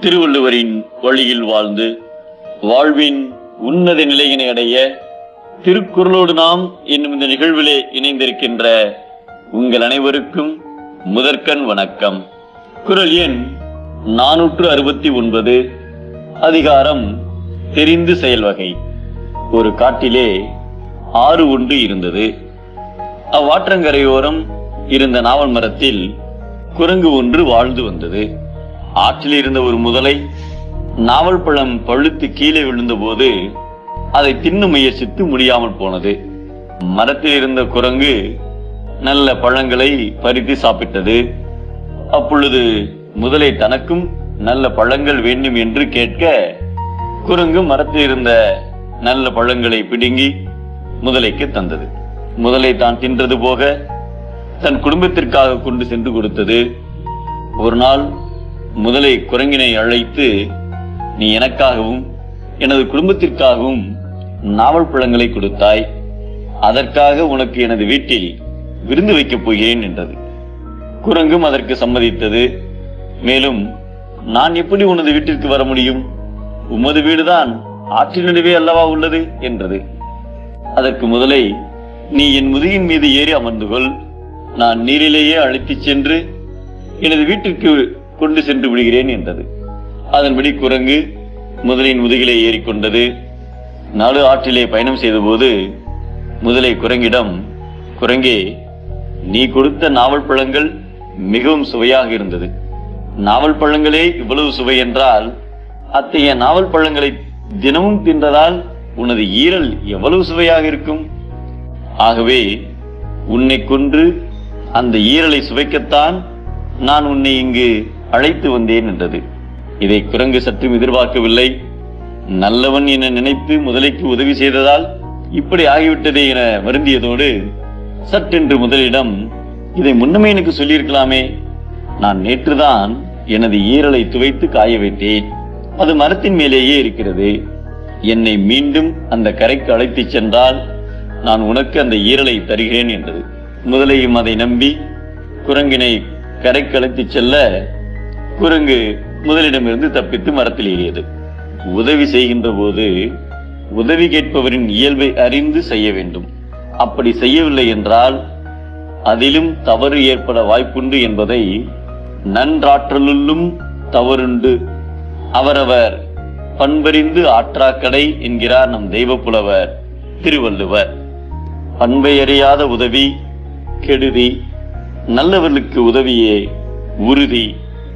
திருவள்ளுவரின் வழியில் வாழ்ந்து வாழ்வின் உன்னத நிலையினை அடைய திருக்குறளோடு நாம் என்னும் இந்த நிகழ்விலே இணைந்திருக்கின்ற உங்கள் அனைவருக்கும் முதற்கண் வணக்கம். குறள் எண் நானூற்று அறுபத்தி ஒன்பது அதிகாரம் தெரிந்து செயல்வகை ஒரு காட்டிலே ஆறு ஒன்று இருந்தது. அவ்வாற்றங்கரையோரம் இருந்த நாவல் மரத்தில் குரங்கு ஒன்று வாழ்ந்து வந்தது. ஆற்றில் இருந்த ஒரு முதலை நாவல் பழம் பழுத்து கீழே விழுந்தபோது அதை தின்னு முயற்சித்து முடியாமல் போனது. மரத்தில் இருந்த குரங்கு நல்ல பழங்களை பறித்து சாப்பிட்டது. அப்பொழுது முதலை தனக்கும் நல்ல பழங்கள் வேண்டும் என்று கேட்க குரங்கு மரத்தில் இருந்த நல்ல பழங்களை பிடுங்கி முதலைக்கு தந்தது. முதலை தான் தின்றது போக தன் குடும்பத்திற்காக கொண்டு சென்று கொடுத்தது. ஒரு நாள் முதலை குரங்கினை அழைத்து நீ எனக்காகவும் எனது குடும்பத்திற்காகவும் நாவல் பழங்களை கொடுத்தாய். அதற்காக உனக்கு எனது வீட்டில் விருந்து வைக்கப் போகிறேன் என்றது. குரங்கும் அதற்கு சம்மதித்தது. மேலும் நான் எப்படி உனது வீட்டிற்கு வர முடியும்? உமது வீடுதான் ஆற்றின் நடுவே அல்லவா உள்ளது? என்றது. அதற்கு முதலை நீ என் முதுகின் மீது ஏறி அமர்ந்து கொள். நான் நீரிலேயே அழைத்துச் சென்று எனது வீட்டிற்கு கொண்டு சென்று விடுகிறேன் என்றது. அதன்படி குரங்கு முதலின் முதுகிலே ஏறிக்கொண்டது. நடு ஆற்றிலே பயணம் செய்தபோது முதலை குரங்கிடம் குரங்கே நீ கொடுத்த நாவல் பழங்கள் மிகவும் சுவையாக இருந்தது. நாவல் பழங்களே இவ்வளவு சுவை என்றால் அத்தகைய நாவல் பழங்களை தினமும் தின்றதால் உனது ஈரல் எவ்வளவு சுவையாக இருக்கும்? ஆகவே உன்னை கொன்று அந்த ஈரலை சுவைக்கத்தான் நான் உன்னை இங்கு அழைத்து வந்தேன் என்றது. இதை குரங்கு சற்றும் எதிர்பார்க்கவில்லை. நல்லவன் என நினைத்து முதலைக்கு உதவி செய்ததால் இப்படி ஆகிவிட்டதே என வருந்தியதோடு சட்டென்று முதலிடம் இதை முன்னமே எனக்கு சொல்லியிருக்கலாமே. நான் நேற்றுதான் எனது ஈரலை துவைத்து காய வைத்தேன் அது மரத்தின் மேலேயே இருக்கிறது. என்னை மீண்டும் அந்த கரைக்கு அழைத்துச் சென்றால் நான் உனக்கு அந்த ஈரலை தருகிறேன் என்றது. முதலையும் அதை நம்பி குரங்கினை கரைக்கு அழைத்துச் செல்ல குரங்கு முதலிடமிருந்து தப்பித்து மரத்தில் ஏறியது. உதவி செய்கின்ற போது உதவி கேட்பவரின் இயல்பை அறிந்து செய்ய வேண்டும். அப்படி செய்யவில்லை என்றால் அதிலும் தவறு ஏற்பட வாய்ப்புண்டு என்பதை நன்றாற்றலுள்ளும் தவறுண்டு. அவரவர் பண்பறிந்து ஆற்றாக்கடை என்கிறார் நம் தெய்வப்புலவர் திருவள்ளுவர். பண்பை அறியாத உதவி கெடுதி நல்லவர்களுக்கு உதவியே உறுதி.